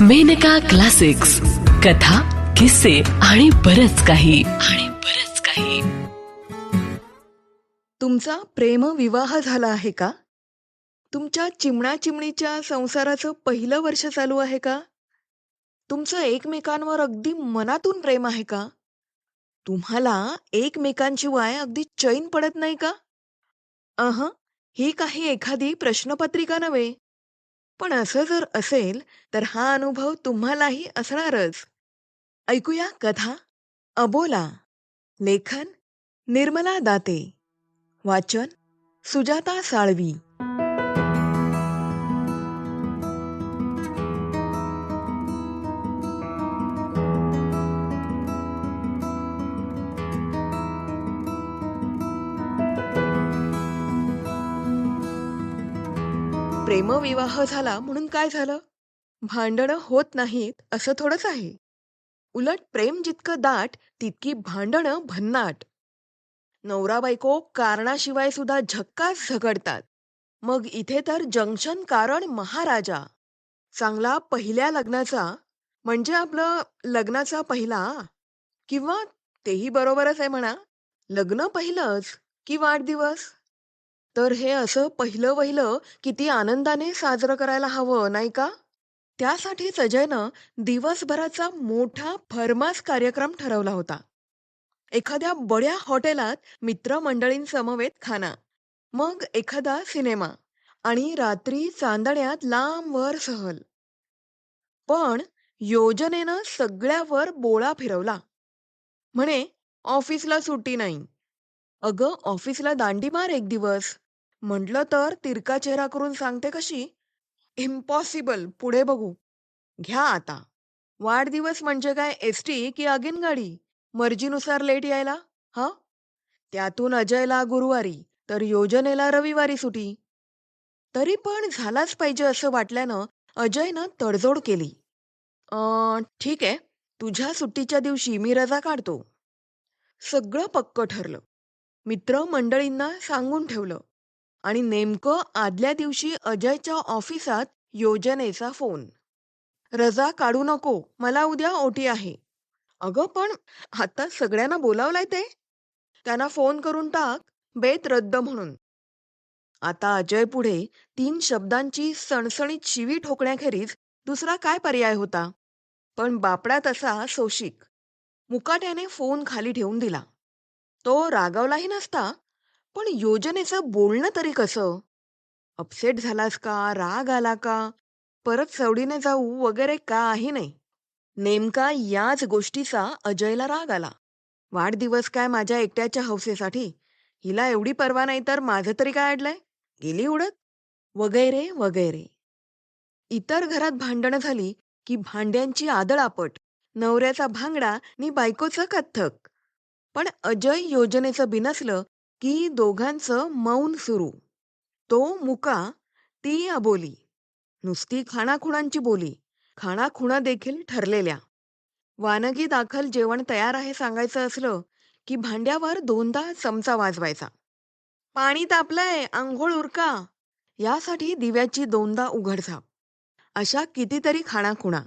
Maneka classics. कथा किस्से आणि बरच काही. आणि बरच काही. तुमचा प्रेम विवाह झाला आहे का? तुमच्या चिमणा चिमणीच्या संसाराचं पहिलं वर्ष चालू आहे का? तुमचं एकमेकांवर अगदी मनातून प्रेम आहे का? तुम्हाला एकमेकांशिवाय अगदी चैन पडत नाही का? अह ही काही एखादी प्रश्नपत्रिका नव्हे. पण असं जर असेल तर हा अनुभव तुम्हालाही असणारच. ऐकूया कथा अबोला. लेखन निर्मला दाते. वाचन सुजाता साळवी. प्रेमविवाह झाला म्हणून काय झालं? भांडणं होत नाहीत असं थोडंच आहे. उलट प्रेम जितकं दाट तितकी भांडणं भन्नाट. नवरा बायको कारणाशिवाय सुद्धा झक्कास झगडतात. मग इथे तर जंक्शन कारण महाराजा. चांगला पहिल्या लग्नाचा म्हणजे आपलं लग्नाचा पहिला? किंवा तेही बरोबरच आहे म्हणा. लग्न पहिलंच की वाढदिवस? तर हे असं पहिलं वहिलं किती आनंदाने साजरं करायला हवं नाही का? त्यासाठी अजयनं दिवसभराचा मोठा फरमास कार्यक्रम ठरवला होता. एखाद्या बड्या हॉटेलात मित्रमंडळींसमवेत खाना मग एखादा सिनेमा आणि रात्री चांदण्यात लांबवर सहल. पण योजनेनं सगळ्यावर बोळा फिरवला. म्हणे ऑफिसला सुट्टी नाही. अगं ऑफिसला दांडी मार एक दिवस. म्हटलं तर तिरका चेहरा करून सांगते कशी? इम्पॉसिबल. पुढे बघू. घ्या आता. वाढदिवस म्हणजे काय? एस टी की आगीन गाडी मर्जीनुसार लेट यायला? हा? त्यातून अजयला गुरुवारी तर योजनेला रविवारी सुटी. तरी पण झालाच पाहिजे असं वाटल्यानं अजयनं तडजोड केली. ठीक आहे. तुझ्या सुट्टीच्या दिवशी मी रजा काढतो. सगळं पक्क ठरलं. मित्रमंडळींना सांगून ठेवलं. आणि नेमकं आदल्या दिवशी अजयच्या ऑफिसात योजनेचा फोन. रजा काढू नको मला उद्या ओटी आहे. अगं पण आता सगळ्यांना बोलावलंय ते. त्यांना फोन करून टाक बेत रद्द म्हणून. आता अजय पुढे तीन शब्दांची सणसणीत शिवी ठोकण्याखेरीज दुसरा काय पर्याय होता? पण बापडा तसा सोशिक. मुकाट्याने फोन खाली ठेवून दिला. तो रागावलाही नसता पण योजनेचं बोलणं तरी कसं? अपसेट झालास का? राग आला का? परत सवडीने जाऊ वगैरे काही नाही. नेमका याच गोष्टीचा अजयला राग आला. वाढदिवस काय माझ्या एकट्याच्या हौसेसाठी? हिला एवढी परवा नाही तर माझं तरी काय अडलंय? गेली उडत? वगैरे वगैरे. इतर घरात भांडणं झाली की भांड्यांची आदळापट नवऱ्याचा भांगडा नि बायकोचं कथ्थक. पण अजय योजनेचं बिनसलं की दोघांचं मौन सुरू. तो मुका ती अबोली. नुसती खाणाखुणांची बोली. खाणाखुणा देखील ठरलेल्या. वानगी दाखल जेवण तयार आहे सांगायचं असलं की भांड्यावर दोनदा चमचा वाजवायचा. पाणी तापलंय आंघोळ उरका. यासाठी दिव्याची दोनदा उघडझाप. अशा कितीतरी खाणाखुणा.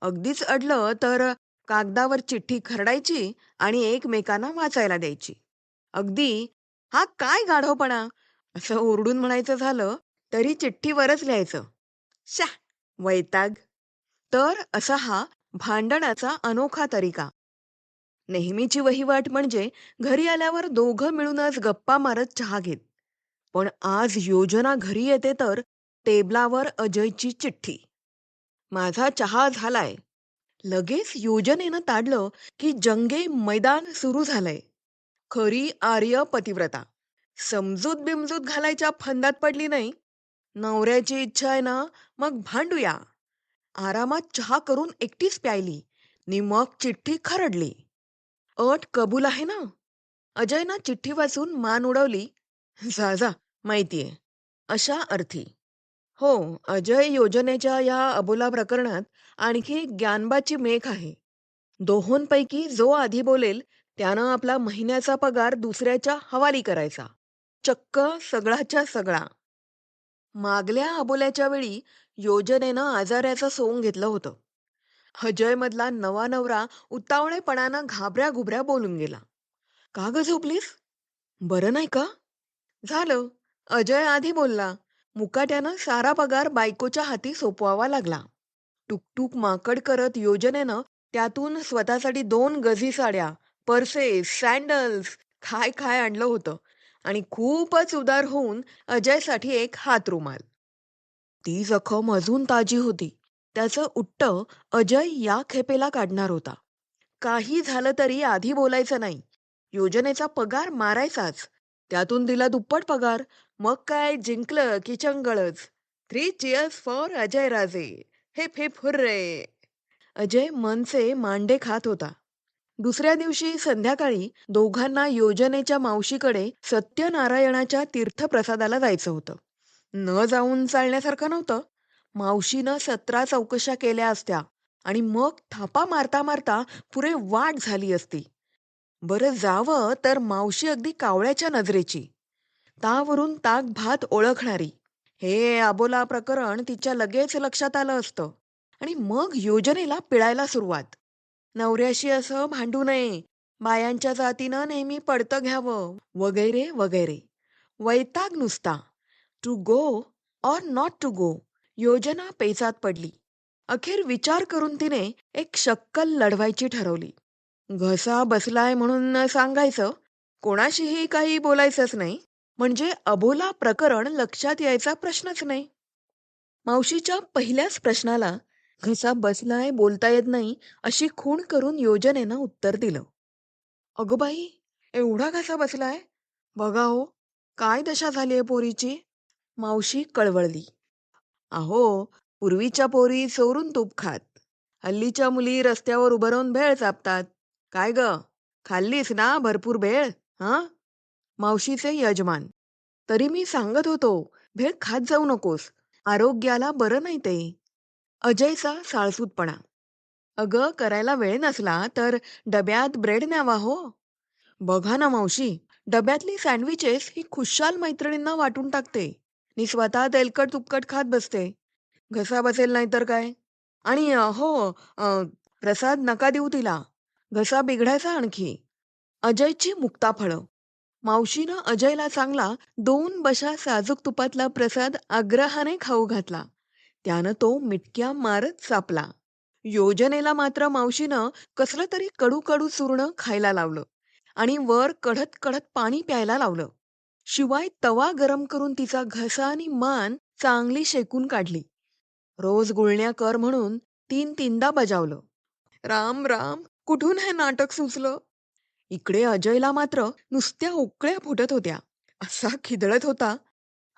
अगदीच अडलं तर कागदावर चिठ्ठी खरडायची आणि एकमेकांना वाचायला द्यायची. अगदी हा काय गाढवपणा? असं ओरडून म्हणायचं झालं तरी चिठ्ठीवरच लिहायचं. शा वैताग. तर असा हा भांडणाचा अनोखा तरीका. नेहमीची वहिवाट म्हणजे घरी आल्यावर दोघं मिळूनच गप्पा मारत चहा घेत. पण आज योजना घरी येते तर टेबलावर अजयची चिठ्ठी. माझा चहा झालाय. लगेच योजनेनं ताडलं की जंगे मैदान सुरू झालंय. खरी आर्य पतिव्रता. समजूत बिमजूत घालायच्या फंदात पडली नाही. नवऱ्याची इच्छा आहे ना मग भांडूया. आरामात चहा करून एकटीच प्यायली. नि मग चिठ्ठी खरडली. अट कबूल आहे ना? अजयनं चिठ्ठी वाचून मान उडवली. जा जा माहितीये. अशा अर्थी. हो अजय योजनेच्या या अबोला प्रकरणात आणखी ज्ञानबाची मेघ आहे. दोहोंपैकी जो आधी बोलेल त्यानं आपला महिन्याचा पगार दुसऱ्याच्या हवाली करायचा. चक्क सगळाच्या सगळा. मागल्या अबोल्याच्या वेळी योजनेनं आजाऱ्याचं सोंग घेतलं होतं. अजयमधला नवा नवरा उतावळेपणानं घाबऱ्या घुबऱ्या बोलून गेला. का ग झोपलीस? बरं नाही का? झालं. अजय आधी बोलला. मुकाट्यानं सारा पगार बायकोच्या हाती सोपवावा लागला. टुकटुक माकड करत योजनेनं त्यातून स्वतःसाठी दोन गझी साड्या पर्सेस सँडल्स काय काय आणलं होतं? आणि खूपच उदार होऊन अजयसाठी एक हात रुमाल. ती जखम अजून ताजी होती. त्याचं उट्ट अजय या खेपेला काढणार होता. काही झालं तरी आधी बोलायचं नाही. योजनेचा पगार मारायचाच. त्यातून दिला दुप्पट पगार. मग काय जिंकलं की चंगळच. Three cheers for Ajay Raje. हे हिप हुर्रे अजय मनसे मांडे खात होता. दुसऱ्या दिवशी संध्याकाळी दोघांना योजनेच्या मावशीकडे सत्यनारायणाच्या तीर्थप्रसादाला जायचं होतं. न जाऊन चालण्यासारखं नव्हतं. मावशीनं सतरा चौकशा केल्या असत्या आणि मग थापा मारता मारता पुरे वाट झाली असती. बरं जावं तर मावशी अगदी कावळ्याच्या नजरेची. तावरून ताक भात ओळखणारी. हे अबोला प्रकरण तिच्या लगेच लक्षात आलं असतं आणि मग योजनेला पिळायला सुरुवात. नवऱ्याशी असं भांडू नये. बायांच्या जातीनं नेहमी पडतं घ्यावं. वगैरे वगैरे. वैताग नुसता. To go or not to go योजना पेचात पडली. अखेर विचार करून तिने एक शक्कल लढवायची ठरवली. घसा बसलाय म्हणून सांगायचं कोणाशीही काही बोलायचंच नाही. म्हणजे अबोला प्रकरण लक्षात यायचा प्रश्नच नाही. मावशीच्या पहिल्याच प्रश्नाला घसा बसलाय बोलता येत नाही अशी खूण करून योजनेनं उत्तर दिलं. अगं बाई एवढा घसा बसलाय बघा हो काय दशा झालीये पोरीची? मावशी कळवळली. अहो पूर्वीच्या पोरी चोरून तूप खात. हल्लीच्या मुली रस्त्यावर उभं राहून भेळ चापतात. काय ग? खाल्लीस ना भरपूर भेळ हा? मावशीचे यजमान. तरी मी सांगत होतो भेळ खात जाऊ नकोस. आरोग्याला बरं नाही ते. अजयचा साळसूतपणा अगं करायला वेळ नसला तर डब्यात ब्रेड न्यावा हो. बघा ना मावशी डब्यातली सँडविचेस ही खुशाल मैत्रिणींना वाटून टाकते. मी स्वतः तेलकट तुपकट खात बसते. घसा बसेल नाही तर काय? आणि अ, हो अ, प्रसाद नका देऊ तिला. घसा बिघडायचा आणखी. अजयची मुक्ताफळं मावशीनं अजयला चांगला दोन बशा साजूक तुपातला प्रसाद आग्रहाने खाऊ घातला. त्यानं तो मिटक्या मारत सापला. योजनेला मात्र मावशीनं कसलं तरी कडू कडू चूर्ण खायला लावलं आणि वर कढत कढत पाणी प्यायला लावलं. शिवाय तवा गरम करून तिचा घसा आणि मान चांगली शेकून काढली. रोज गुळण्या कर म्हणून तीन तीनदा बजावलं. राम राम कुठून हे नाटक सुचलं? इकडे अजयला मात्र नुसत्या उकळ्या फुटत होत्या. असा खिदळत होता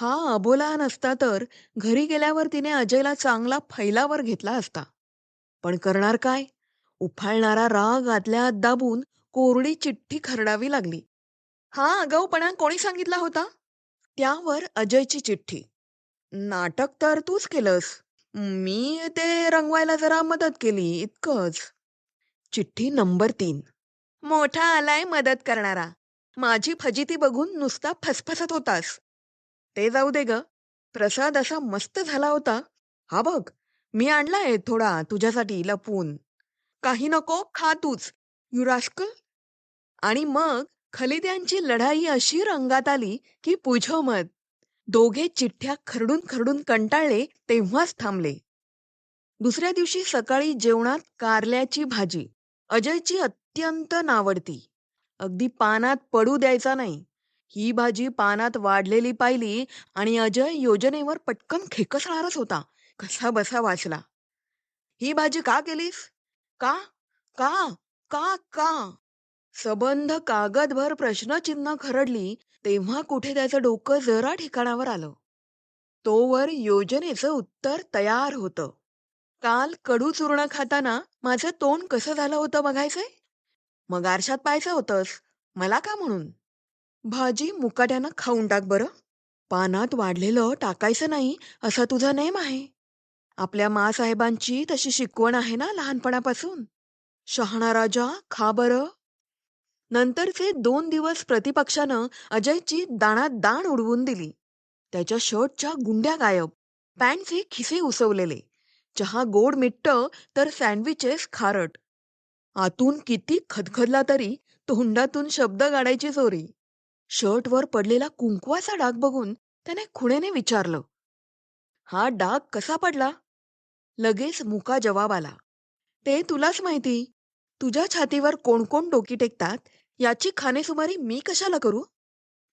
हा अबोला नसता तर घरी गेल्यावर तिने अजयला चांगला फैलावर घेतला असता. पण करणार काय? उफाळणारा राग आतल्या आत दाबून कोरडी चिठ्ठी खरडावी लागली. हा आगाऊपणा कोणी सांगितला होता? त्यावर अजयची चिठ्ठी. नाटक तर तूच केलंस. मी ते रंगवायला जरा मदत केली इतकंच. चिठ्ठी नंबर तीन. मोठा आलाय मदत करणारा. माझी फजिती बघून नुसता फसफसत होतास. ते जाऊ दे ग. प्रसाद असा मस्त झाला होता. हा बघ मी आणलाय थोडा तुझ्यासाठी लपून. काही नको खा तूच. यू आणि मग खलिद्यांची लढाई अशी रंगात आली की पुझो मत दोघे चिठ्ठ्या खरडून खरडून कंटाळले तेव्हाच थांबले. दुसऱ्या दिवशी सकाळी जेवणात कारल्याची भाजी. अजयची अत्यंत नावडती. अगदी पानात पडू द्यायचा नाही. ही भाजी पानात वाढलेली पाहिली आणि अजय योजनेवर पटकन खेकसणारच होता. कसा बसा वाचला. ही भाजी का केलीस? का? का? का? का? सबंध कागदभर प्रश्नचिन्ह खरडली तेव्हा कुठे त्याचं डोकं जरा ठिकाणावर आलं. तोवर योजनेचं उत्तर तयार होतं. काल कडू चूर्ण खाताना माझं तोंड कसं झालं होतं बघायचंय? मग आरशात पाहायचं होतंस. मला का म्हणून? भाजी मुकाट्यानं खाऊन टाक बरं. पानात वाढलेलं टाकायचं नाही असा तुझा नेम आहे. आपल्या मासाहेबांची तशी शिकवण आहे ना लहानपणापासून? शहाणा राजा खा बरं. नंतरचे दोन दिवस प्रतिपक्षानं अजयची दाणात दाण उडवून दिली. त्याच्या शर्टच्या गुंड्या गायब. पॅन्टचे खिसे उसवलेले. चहा गोड मिट्ट तर सँडविचेस खारट. आतून किती खदखदला तरी तोंडातून शब्द गाडायची चोरी शर्टवर पडलेला कुंकवाचा डाग बघून त्याने खुणेने विचारलं हा डाग कसा पडला? लगेच मुका जवाब आला ते तुलाच माहिती. तुझ्या छातीवर कोणकोण डोकी टेकतात? याची खानेसुमारी मी कशाला करू?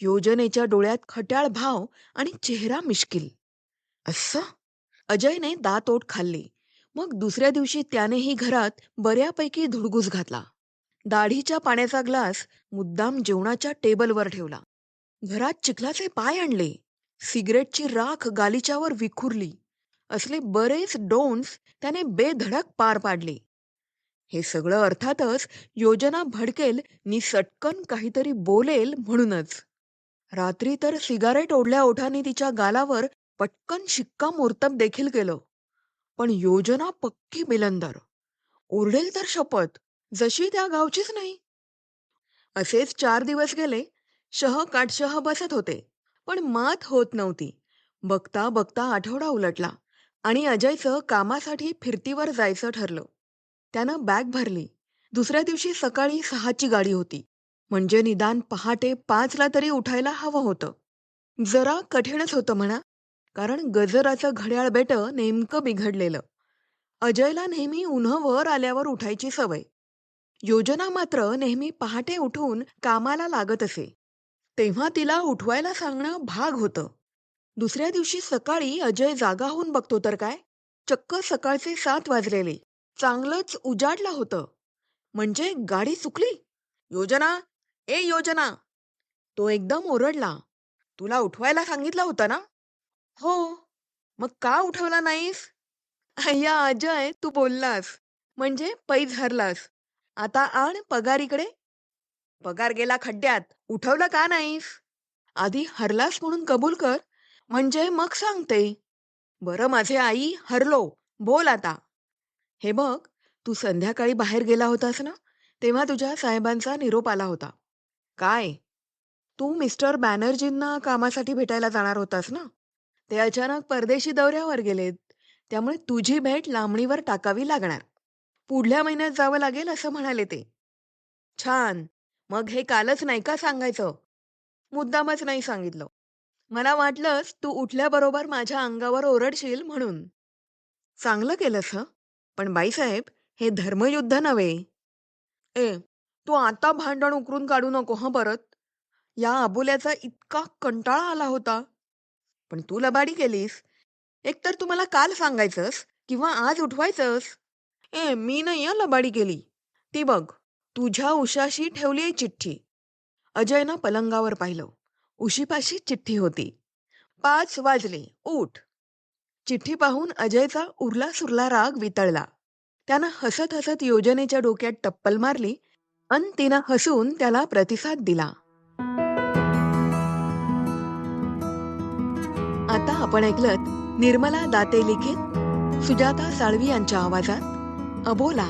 योजनेच्या डोळ्यात खट्याळ भाव आणि चेहरा मिश्किल. असं अजयने दात ओठ खाल्ली. मग दुसऱ्या दिवशी त्यानेही घरात बऱ्यापैकी धुडगूस घातला. दाढीच्या पाण्याचा ग्लास मुद्दाम जेवणाच्या टेबलवर ठेवला. घरात चिखलाचे पाय आणले. सिगरेटची राख गालिच्यावर विखुरली. असले बरेच डोन्स त्याने बेधडक पार पाडले. हे सगळं अर्थातच योजना भडकेल नि सटकन काहीतरी बोलेल म्हणूनच. रात्री तर सिगारेट ओढल्या ओठाने तिच्या गालावर पटकन शिक्कामोर्तब देखील केलं. पण योजना पक्की बिलंदर ओरडेल तर शपथ. जशी त्या गावचीच नाही. असेच चार दिवस गेले शह काटशह बसत होते पण मात होत नव्हती. बघता बघता आठवडा उलटला आणि अजयचं कामासाठी फिरतीवर जायचं ठरलं. त्यानं बॅग भरली. दुसऱ्या दिवशी सकाळी सहाची गाडी होती. म्हणजे निदान पहाटे पाचला तरी उठायला हवं होतं. जरा कठीणच होतं म्हणा कारण गजराचं घड्याळ बेटं नेमकं बिघडलेलं. अजयला नेहमी उन्हं वर आल्यावर उठायची सवय. योजना मात्र नेहमी पहाटे उठून कामाला लागत असे. तेव्हा तिला उठवायला सांगणं भाग होतं. दुसऱ्या दिवशी सकाळी अजय जागा होऊन बघतो तर काय? चक्क सकाळचे सात वाजलेले. चांगलंच उजाडलं होतं. म्हणजे गाडी चुकली? योजना! ए योजना! तो एकदम ओरडला. तुला उठवायला सांगितलं होतं ना? हो. मग का उठवला नाहीस? अय्या अजय तू बोललास. म्हणजे पैज हरलास आता आण पगार इकडे. पगार गेला खड्ड्यात उठवलं का नाहीस? आधी हरलास म्हणून कबूल कर म्हणजे मग सांगते. बरं माझे आई हरलो बोल आता. हे बघ तू संध्याकाळी बाहेर गेला होतास ना तेव्हा तुझ्या साहेबांचा निरोप आला होता. काय? तू मिस्टर बॅनर्जींना कामासाठी भेटायला जाणार होतास ना? ते अचानक परदेशी दौऱ्यावर गेलेत त्यामुळे तुझी भेट लांबणीवर टाकावी लागणार. पुढल्या महिन्यात जावं लागेल असं म्हणाले ते. छान. मग हे कालच नाही का सांगायचं? मुद्दामच नाही सांगितलं. मला वाटलंच तू उठल्याबरोबर माझ्या अंगावर ओरडशील म्हणून. चांगलं केलंस हं. पण बाईसाहेब हे धर्मयुद्ध नव्हे. ए तू आता भांडण उकरून काढू नको हं परत. या अबोल्याचा इतका कंटाळा आला होता. पण तू लबाडी केलीस. एकतर तू मला काल सांगायचंस किंवा आज उठवायचंस. ए मी नाही हं लबाडी केली. ती बघ तुझ्या उशाशी ठेवली आहे चिठ्ठी. अजयनं पलंगावर पाहिलं. उशीपाशी चिठ्ठी होती. पाच वाजले उठ. चिठ्ठी पाहून अजयचा उरला सुरला राग वितळला. त्यानं हसत हसत योजनेच्या डोक्यात टप्पल मारली अन तिनं हसून त्याला प्रतिसाद दिला. आता आपण ऐकलत निर्मला दाते लिखित सुजाता साळवी यांच्या आवाजात. अबोला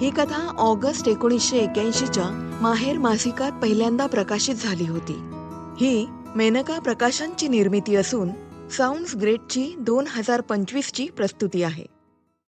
ही कथा ऑगस्ट एकोणीसशे एक्याऐंशीच्या माहेर मासिकात पहिल्यांदा प्रकाशित झाली होती. ही मेनका प्रकाशनची निर्मिती असून साऊंड्स ग्रेटची दोन हजार पंचवीसची प्रस्तुती आहे.